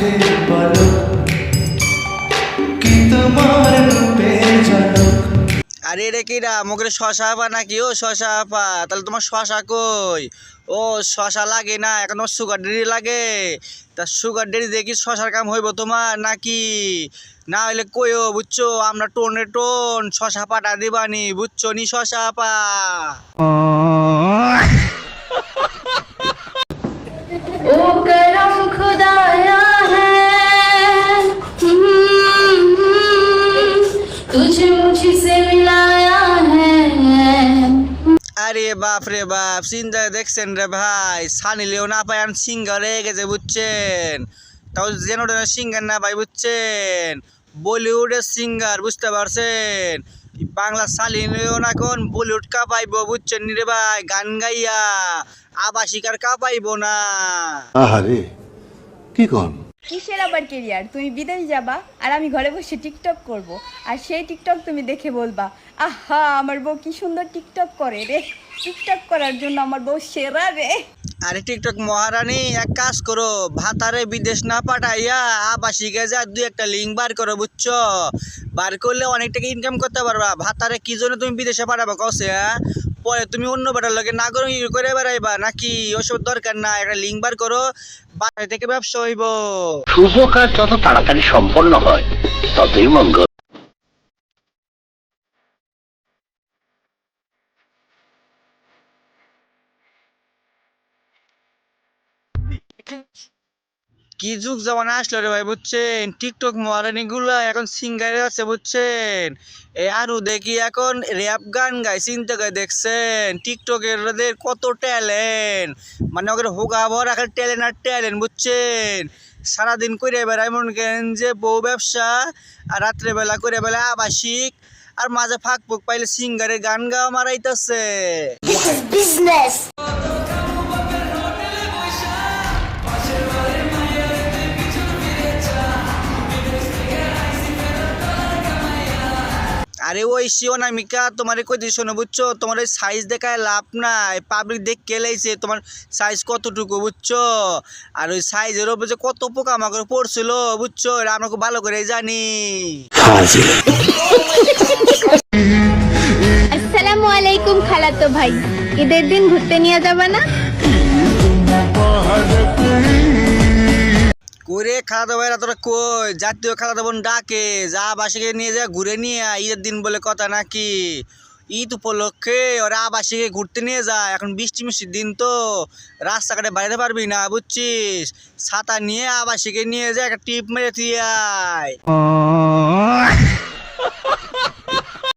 চোখের পলক কি তোমার রূপে ঝলক? আরে রে কিরা মুখে শশা আপা নাকি? ও শশা আপা তাহলে তোমার শশা কই? ও শশা লাগে না এখন তোমার সুগার ডেরি লাগে। তা সুগার ডেরি দেখি শশার কাম হইব তোমার নাকি? না হইলে কইও বুঝছ? আমরা টোনে টোন শশা পাটা দিবানি বুঝছ? নি শশা আপা বাপ রে বাপ চিন্তা দেখছেন রে ভাই? সানি লিও না পাই আমি সিঙ্গার হয়ে গেছে, বুঝছেন? তাও যেন সিঙ্গার না পাই বুঝছেন? বলিউডের সিঙ্গার, বুঝতে পারছেন? বাংলা সালি লিও না কোন বলিউড কা পাইব বুঝছেন রে ভাই? গান গাইয়া, আবাসিকার কা পাইব না। আহারে, কি কন? কিসের আবার কেরিয়ার তুমি বিদেশ যাবা আর আমি ঘরে বসে টিকটক করব। আর সেই টিকটক তুমি দেখে বলবা, আহা, আমার বউ কি সুন্দর টিকটক করে রে। টিকটক করার জন্য আমার বউ সেরা রে। আরে টিকটক মহারানী, এক কাজ করো, ভাতারে বিদেশ না পাঠাইয়া আবাসিকে যা দুই একটা লিঙ্ক বার করো, বুঝছ? বার করলে অনেক টাকা ইনকাম করতে পারবা। ভাতারে কি জন্য তুমি বিদেশে পাঠাবো? কসে? পরে তুমি অন্য বেটার লোকে না করো করে বেড়াইবা, নাকি ওসব দরকার না একটা লিঙ্ক বার করো বাইরে থেকে ব্যবসা হইব। শুভ কাজ যত তাড়াতাড়ি সম্পন্ন হয়, ততই মঙ্গল। কি যুগ জামানা আসলো রে ভাই, বুঝছেন? টিকটক মহারানী গুলা এখন সিঙ্গারে আছে, বুঝছেন? এ আরও দেখি এখন র্যাপ গান গায়, চিন্তা করে দেখছেন? টিকটকের কত ট্যালেন্ট মানে ওদের হোগা ভর এখন ট্যালেন্ট আর ট্যালেন্ট বুঝছেন? সারাদিন করে বেড়ায় মনে করেন যে বউ ব্যবসা, আর রাত্রেবেলা করে বেলা আবাসিক, আর মাঝে ফাঁক ফুক পাইলে সিঙ্গারের গান গাওয়া মারাইতেছে। আরে ওই শিওনামিকা তোমার কই দিস শোনো বুঝছ? তোমার ওই সাইজ দেখায় লাভ নাই। পাবলিক দেখ কেলাইছে তোমার সাইজ কতটুকু বুঝছ? আর ওই সাইজের ওপর যে কত পোকা মাকড় পড়ছিল, বুঝছ? এটা আমরা খুব ভালো করে জানি। আসসালামু আলাইকুম খালাতো ভাই, ঈদের দিন ঘুরতে নিয়ে যাবে না? খেলা দেবো এরা তোরা কই? জাতীয় খেলা দেবো ডাকে, যা আবাসীকে নিয়ে যা, ঘুরে নিয়ে ঈদের দিন বলে কথা নাকি? ঈদ উপলক্ষে ওরা আবাসীকে ঘুরতে নিয়ে যায়, এখন বৃষ্টি মিষ্টির দিন তো। রাস্তাঘাটে বাড়িতে পারবি না, বুঝছিস? ছাতা নিয়ে আবাসীকে নিয়ে যায় একটা টিপ মেরে দিয়ে আয়।